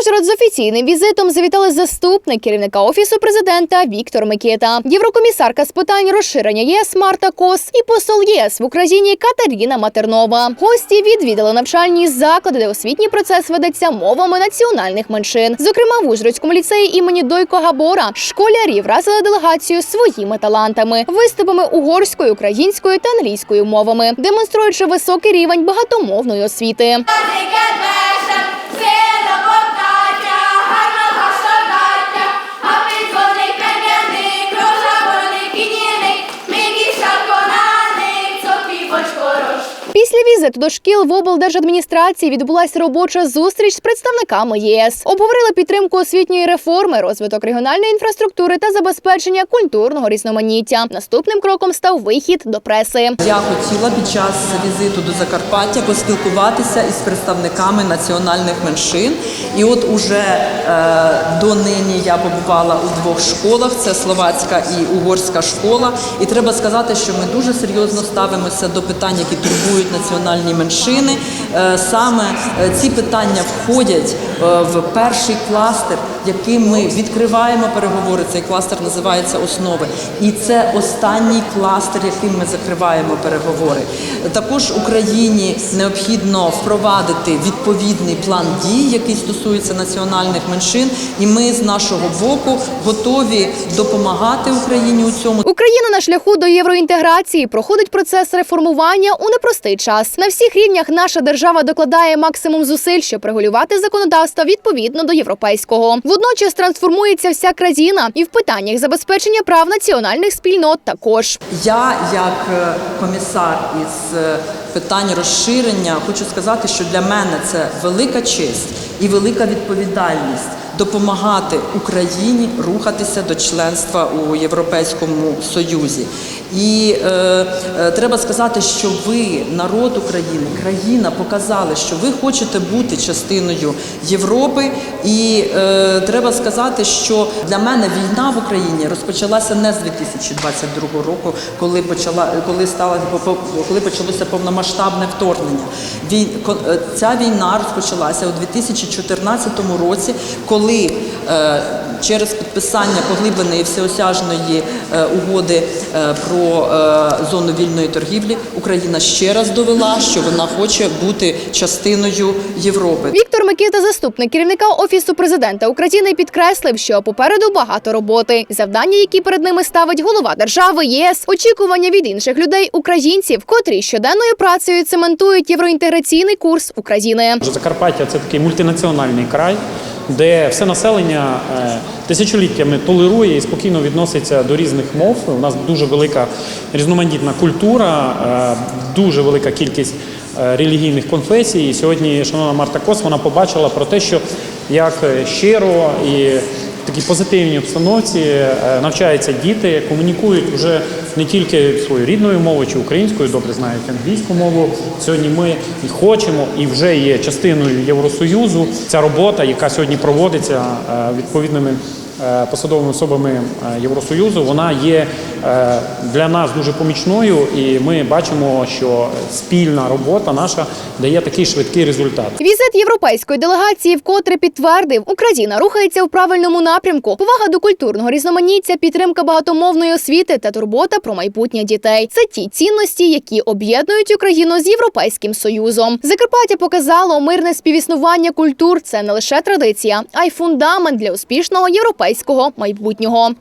Ужгород з офіційним візитом завітали заступник керівника офісу президента Віктор Микита, єврокомісарка з питань розширення ЄС Марта Кос і посол єС в Україні Катерина Матернова. Гості відвідали навчальні заклади, де освітній процес ведеться мовами національних меншин. Зокрема, в Ужгородському ліцеї імені Дойко Габора школярі вразили делегацію своїми талантами, виступами угорською, українською та англійською мовами, демонструючи високий рівень багатомовної освіти. Візиту до шкіл в облдержадміністрації відбулася робоча зустріч з представниками єС. Обговорили підтримку освітньої реформи, розвиток регіональної інфраструктури та забезпечення культурного різноманіття. Наступним кроком став вихід до преси. Я хотіла під час візиту до Закарпаття поспілкуватися із представниками національних меншин. І от уже е, донині я побувала у двох школах: це словацька і угорська школа. І треба сказати, що ми дуже серйозно ставимося до питань, які турбують національні меншини. Е, саме е, ці питання входять в перший кластер, яким ми відкриваємо переговори. Цей кластер називається основи. І це останній кластер, яким ми закриваємо переговори. Також Україні необхідно впровадити відповідний план дій, який стосується національних меншин. І ми з нашого боку готові допомагати Україні у цьому. Україна на шляху до євроінтеграції проходить процес реформування у непростий час. На всіх рівнях наша держава докладає максимум зусиль, щоб регулювати законодавство відповідно до європейського. Водночас трансформується вся країна, і в питаннях забезпечення прав національних спільнот також. Я, як е, комісар із е, питань розширення, хочу сказати, що для мене це велика честь і велика відповідальність допомагати Україні рухатися до членства у Європейському Союзі. І е, е, треба сказати, що ви, народ України, країна, показали, що ви хочете бути частиною Європи. І е, треба сказати, що для мене війна в Україні розпочалася не з 2022 року, коли почала коли стала коли почалося повномасштабне вторгнення. Вій, е, ця війна розпочалася у 2014 році, коли е, через підписання поглибленої всеосяжної е, угоди е, про зону вільної торгівлі Україна ще раз довела, що вона хоче бути частиною Європи. Віктор Микита, заступник керівника офісу президента України, підкреслив, що попереду багато роботи. Завдання, які перед ними ставить голова держави, ЄС, очікування від інших людей, українців, котрі щоденною працею цементують євроінтеграційний курс України. Закарпаття це такий мультинаціональний край, де все населення е, тисячоліттями толерує і спокійно відноситься до різних мов. У нас дуже велика різноманітна культура, е, дуже велика кількість е, релігійних конфесій. І сьогодні, шановна Марта Кос, вона побачила про те, що як щиро і такій позитивній обстановці е, навчаються діти, комунікують вже не тільки своєю рідною мовою чи українською, добре знають англійську мову. Сьогодні ми хочемо і вже є частиною Євросоюзу. Ця робота, яка сьогодні проводиться е, відповідними посадовими особами е, Євросоюзу, вона є е, для нас дуже помічною, і ми бачимо, що спільна робота наша дає такий швидкий результат. Візит європейської делегації вкотре підтвердив, Україна рухається в правильному напрямку. Повага до культурного різноманіття, підтримка багатомовної освіти та турбота про майбутнє дітей. Це ті цінності, які об'єднують Україну з європейським союзом. Закарпаття показало мирне співіснування культур. Це не лише традиція, а й фундамент для успішного європейського майбутнього.